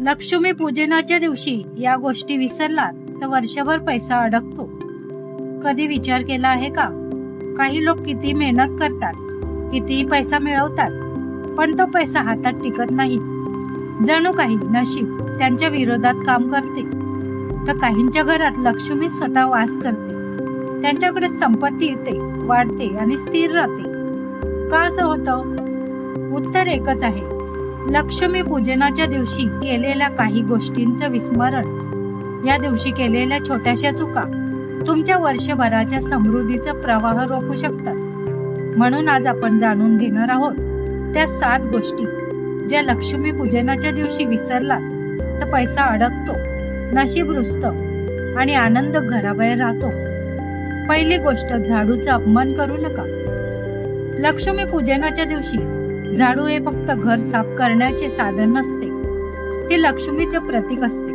लक्ष्मी पूजनाच्या दिवशी या गोष्टी विसरलात तर वर्षभर पैसा अडकतो. कधी विचार केला आहे का? काही लोक किती मेहनत करतात कितीही पैसा मिळवतात पण तो पैसा हातात टिकत नाही. जणू काही नशीब त्यांच्या विरोधात काम करते. तर काहींच्या घरात लक्ष्मी स्वतः वास करते. त्यांच्याकडे संपत्ती येते वाढते आणि स्थिर राहते. का असं होतं? उत्तर एकच आहे. लक्ष्मी पूजनाच्या दिवशी केलेल्या काही गोष्टींचं विस्मरण. या दिवशी केलेल्या छोट्याशा चुका. तुमच्या वर्षभराच्या समृद्धीचा प्रवाह रोखू शकतात. म्हणून आज आपण जाणून घेणार आहोत त्या सात गोष्टी. ज्या लक्ष्मी पूजनाच्या दिवशी विसरला तर पैसा अडकतो नशीब रुजतं आणि आनंद घराबाहेर राहतो. पहिली गोष्ट झाडूचा अपमान करू नका. लक्ष्मी पूजनाच्या दिवशी झाडू हे फक्त घर साफ करण्याचे साधन नसते. ते लक्ष्मीचे प्रतीक असते.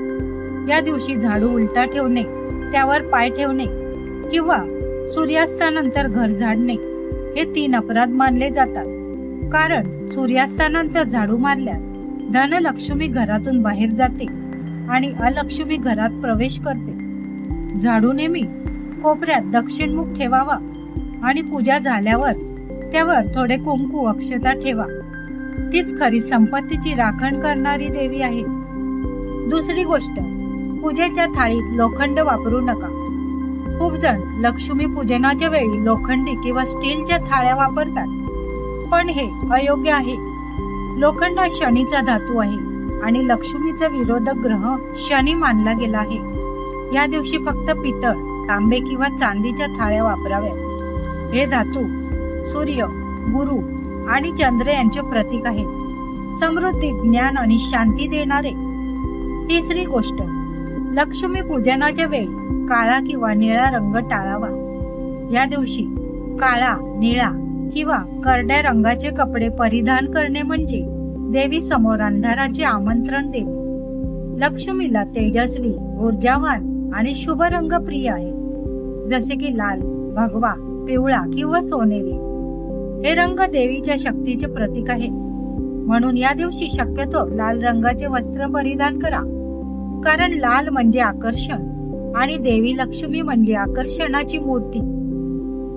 या दिवशी झाडू उलटा ठेवणे त्यावर पाय ठेवणे किंवा सूर्यास्तानंतर घर झाडणे हे तीन अपराध मानले जातात. कारण सूर्यास्तानंतर झाडू मारल्यास धनलक्ष्मी घरातून बाहेर जाते आणि अलक्ष्मी घरात प्रवेश करते. झाडू नेहमी कोपऱ्यात दक्षिणमुख ठेवावा आणि पूजा झाल्यावर त्यावर थोडे कुंकू अक्षता ठेवा. तीच खरी संपत्तीची राखण करणारी देवी आहे. दुसरी गोष्ट पूजेच्या थाळीत लोखंड वापरू नका. खूप जण लक्ष्मी पूजनाच्या वेळी लोखंडी किंवा स्टीलच्या थाळ्या वापरतात. पण हे अयोग्य आहे. लोखंड हा शनीचा धातू आहे आणि लक्ष्मीचा विरोधक ग्रह शनी मानला गेला आहे. या दिवशी फक्त पितळ तांबे किंवा चांदीच्या थाळ्या वापराव्या हे धातू सूर्य गुरु आणि चंद्र यांचे प्रतीक आहेत. समृद्धी ज्ञान आणि शांती देणारे. तिसरी गोष्ट लक्ष्मी पूजनाच्या वेळी काळा किंवा निळा रंग टाळावा. या दिवशी काळा निळा किंवा करड्या रंगाचे कपडे परिधान करणे म्हणजे देवी समोर अंधाराचे आमंत्रण देणे. लक्ष्मीला तेजस्वी ऊर्जावान आणि शुभ रंग प्रिय आहे. जसे की लाल भगवा पिवळा किंवा सोनेरी. हे रंग देवीच्या शक्तीचे प्रतीक आहे. म्हणून या दिवशी शक्यतो लाल रंगाचे वस्त्र परिधान करा. कारण लाल म्हणजे आकर्षण आणि देवी लक्ष्मी म्हणजे आकर्षणाची मूर्ती.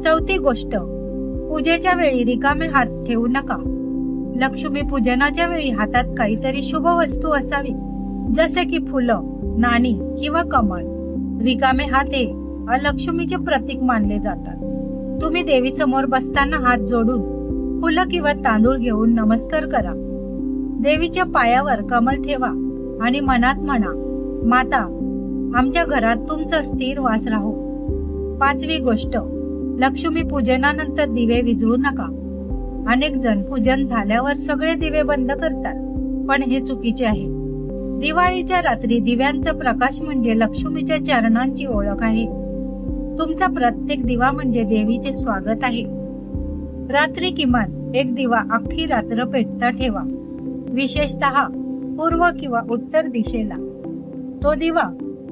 चौथी गोष्ट पूजेच्या वेळी रिकामे हात ठेवू नका. लक्ष्मी पूजनाच्या वेळी हातात काहीतरी शुभ वस्तू असावी. जसे की फुलं नाणी किंवा कमळ. रिकामे हात हे अलक्ष्मीचे प्रतीक मानले जातात. तुम्ही देवी समोर बसताना हात जोडून फुलं किंवा तांदूळ घेऊन नमस्कार करा. देवीच्या पायावर कमल ठेवा आणि मनात म्हणा माता आमच्या घरात तुमचा स्थिर वास राहो. पाचवी गोष्ट लक्ष्मी पूजनानंतर दिवे विझवू नका. अनेक जण पूजन झाल्यावर सगळे दिवे बंद करतात पण हे चुकीचे आहे. दिवाळीच्या रात्री दिव्यांचा प्रकाश म्हणजे लक्ष्मीच्या चरणांची ओळख आहे. तुमचा प्रत्येक दिवा म्हणजे देवीचे स्वागत आहे. रात्री किमान एक दिवा अख्खी रात्र पेटता ठेवा. विशेषतः पूर्व किंवा उत्तर दिशेला. तो दिवा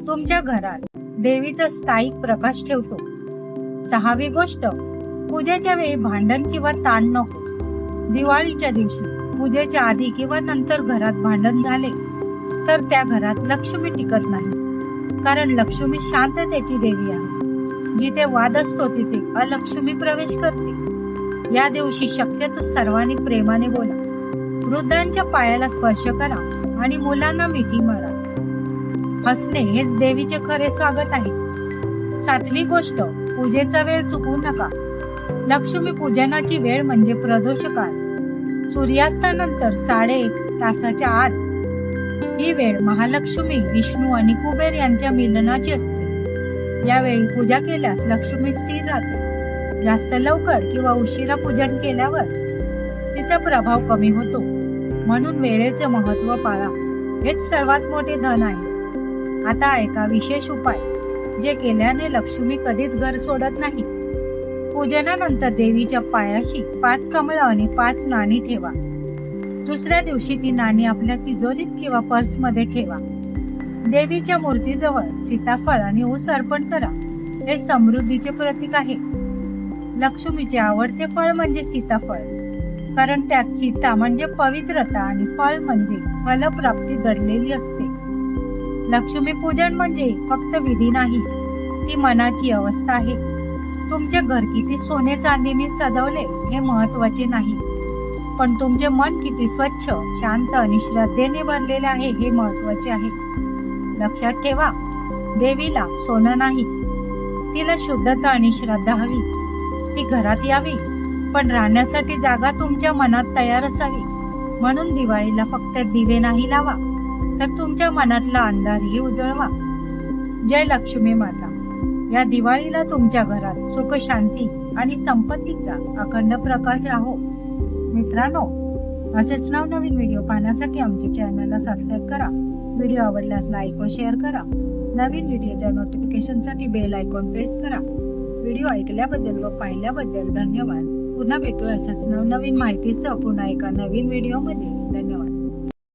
तुमच्या घरात देवीचा स्थायिक प्रकाश ठेवतो. सहावी गोष्ट पूजेच्या वेळी भांडण किंवा ताण नको. दिवाळीच्या दिवशी पूजेच्या आधी किंवा नंतर घरात भांडण झाले तर त्या घरात लक्ष्मी टिकत नाही. कारण लक्ष्मी शांततेची देवी आहे. जिथे वाद असतो तिथे अलक्ष्मी प्रवेश करते. या दिवशी शक्यतो सर्वांनी प्रेमाने बोला. वृद्धांच्या पायाला स्पर्श करा आणि मुलांना मिठी मारा. हसणे हेच देवीचे खरे स्वागत आहे. सातवी गोष्ट पूजेचा वेळ चुकवू नका. लक्ष्मी पूजनाची वेळ म्हणजे प्रदोष काळ सूर्यास्तानंतर साडे एक तासाच्या आत. ही वेळ महालक्ष्मी विष्णू आणि कुबेर यांच्या मिलनाची असते. यावेळी पूजा केल्यास लक्ष्मी स्थिर राहते. जास्त लवकर किंवा उशिरा पूजन केल्यावर तिचा प्रभाव कमी होतो. म्हणून वेळेचे महत्त्व पाळा. हेच सर्वात मोठे धन आहे. आता ऐका विशेष उपाय जे केल्याने लक्ष्मी कधीच घर सोडत नाही. पूजनानंतर देवीच्या पायाशी पाच कमळ आणि पाच नाणी ठेवा. दुसऱ्या दिवशी ती नाणी आपल्या तिजोरीत किंवा पर्समध्ये ठेवा. देवीच्या मूर्तीजवळ सीताफळ आणि ऊस अर्पण करा. हे समृद्धीचे प्रतीक आहे. लक्ष्मीचे आवडते फळ म्हणजे सीताफळ. कारण त्यात सीता म्हणजे पवित्रता आणि फळ म्हणजे फलप्राप्ती दडलेली असते. लक्ष्मी पूजन म्हणजे फक्त विधी नाही ती मनाची अवस्था आहे. तुमचे घर किती सोने चांदीने सजवले हे महत्त्वाचे नाही. पण तुमचे मन किती स्वच्छ शांत आणि श्रद्धेने भरलेले आहे हे महत्त्वाचे आहे. लक्षात ठेवा. देवीला सोनं नाही. तिला शुद्धता आणि श्रद्धा हवी. ती घरात यावी पण राहण्यासाठी जागा तुमच्या मनात तयार असावी. म्हणून दिवाळीला फक्त दिवे नाही लावा तर तुमच्या मनातला अंधारही उजळवा. जय लक्ष्मी माता. या दिवाळीला तुमच्या घरात सुख शांती आणि संपत्तीचा अखंड प्रकाश राहो. मित्रांनो असेच नवनवीन व्हिडिओ पाहण्यासाठी आमच्या चॅनलला सबस्क्राईब करा. व्हिडिओ आवडल्यास लाईक व शेअर करा. नवीन व्हिडिओच्या नोटिफिकेशनसाठी बेल आयकॉन प्रेस करा. व्हिडिओ ऐकल्याबद्दल व पाहिल्याबद्दल धन्यवाद. पुन्हा भेटू अशाच नवनवीन माहितीसह पुन्हा एका नवीन व्हिडिओमध्ये.